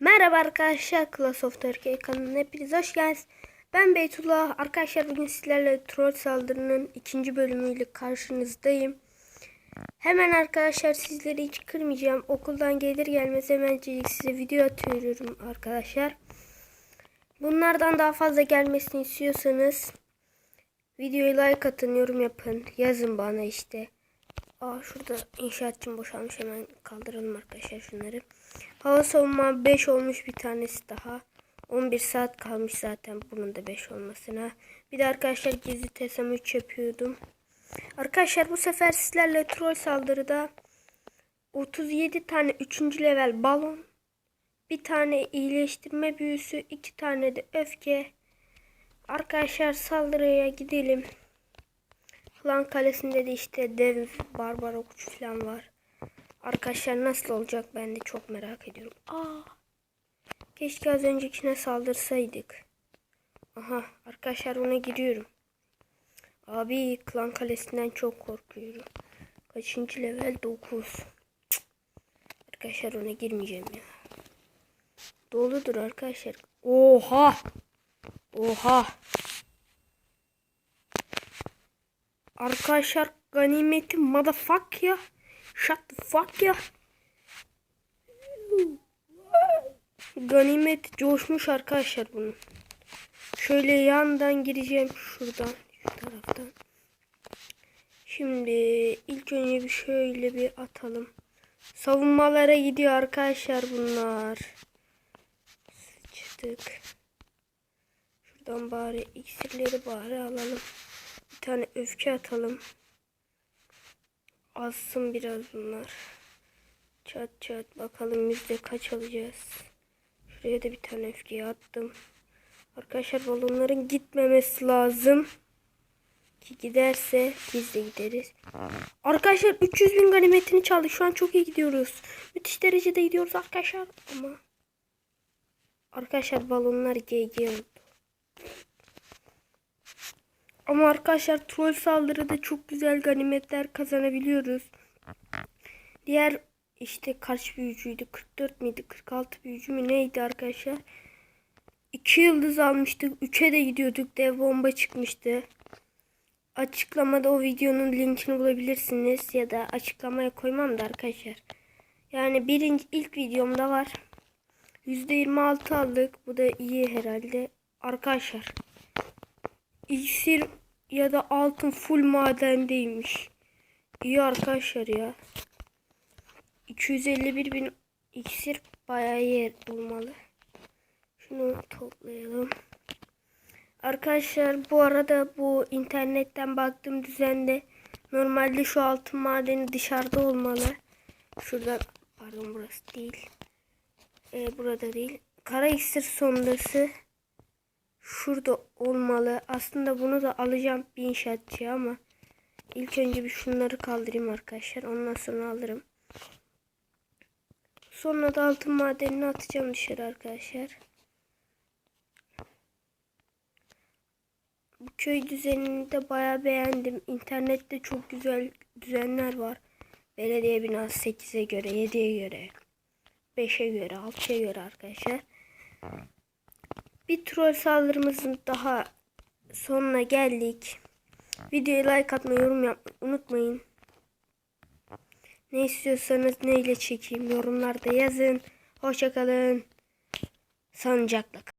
Merhaba arkadaşlar Class of Turkey kanalına hepiniz hoş geldiniz. Ben Beytullah. Arkadaşlar bugün sizlerle troll saldırının ikinci bölümüyle karşınızdayım. Hemen arkadaşlar sizleri hiç kırmayacağım. Okuldan gelir gelmez hemencik size video atıyorum arkadaşlar. Bunlardan daha fazla gelmesini istiyorsanız videoyu like atın, yorum yapın, yazın bana işte. Aa şurada inşaatçım boşalmış hemen kaldıralım arkadaşlar şunları. Hava savunma 5 olmuş bir tanesi daha. 11 saat kalmış zaten bunun da 5 olmasına. Bir de arkadaşlar gizli tesam 3 yapıyordum. Arkadaşlar bu sefer sizlerle troll saldırıda 37 tane 3. level balon, bir tane iyileştirme büyüsü, iki tane de öfke. Arkadaşlar saldırıya gidelim. Klan kalesinde de işte dev barbar okçu falan var. Arkadaşlar nasıl olacak ben de çok merak ediyorum. Aa, keşke az öncekine saldırsaydık. Aha arkadaşlar ona giriyorum. Abi klan kalesinden çok korkuyorum. Kaçıncı level 9. Arkadaşlar ona girmeyeceğim ya. Doludur arkadaşlar. Oha. Oha. Arkadaşlar ganimeti motherfuck ya. Shut the fuck ya. Ganimet coşmuş arkadaşlar bunun. Şöyle yandan gireceğim şuradan. Şu taraftan. Şimdi ilk önce bir şöyle bir atalım. Savunmalara gidiyor arkadaşlar bunlar. Sıçtık. Şuradan bari iksirleri bari alalım. Bir tane öfke atalım. Azsın biraz bunlar. Çat çat bakalım yüzde kaç alacağız. Şuraya da bir tane öfkeyi attım. Arkadaşlar balonların gitmemesi lazım. Ki giderse biz de gideriz. Arkadaşlar 300 bin ganimetini çaldık. Şu an çok iyi gidiyoruz. Müthiş derecede gidiyoruz arkadaşlar. Ama arkadaşlar balonlar GG oldu. Ama arkadaşlar troll saldırıda çok güzel ganimetler kazanabiliyoruz. Diğer işte kaç büyücüydü? 44 miydi? 46 büyücü mü neydi arkadaşlar? 2 yıldız almıştık. 3'e de gidiyorduk. Dev bomba çıkmıştı. Açıklamada o videonun linkini bulabilirsiniz. Ya da açıklamaya koymam da arkadaşlar. Yani birinci ilk videomda var. %26 aldık. Bu da iyi herhalde. Arkadaşlar. İksir ya da altın full madendeymiş. İyi arkadaşlar ya. 251 bin iksir bayağı yer bulmalı. Şunu toplayalım. Arkadaşlar bu arada bu internetten baktığım düzende normalde şu altın madeni dışarıda olmalı. Şurada pardon burası değil. Ee, burada değil. Kara iksir sondası şurada olmalı. Aslında bunu da alacağım bir inşaatçıya ama ilk önce bir şunları kaldırayım arkadaşlar. Ondan sonra alırım. Sonra da altın madenini atacağım dışarı arkadaşlar. Bu köy düzenini de bayağı beğendim. İnternette çok güzel düzenler var. Belediye binası 8'e göre, 7'ye göre, 5'e göre, 6'ya göre arkadaşlar. Bir troll saldırımızın daha sonuna geldik. Videoya like atmayı, yorum yapmayı unutmayın. Ne istiyorsanız neyle çekeyim yorumlarda yazın. Hoşçakalın. Sanacakla kalın.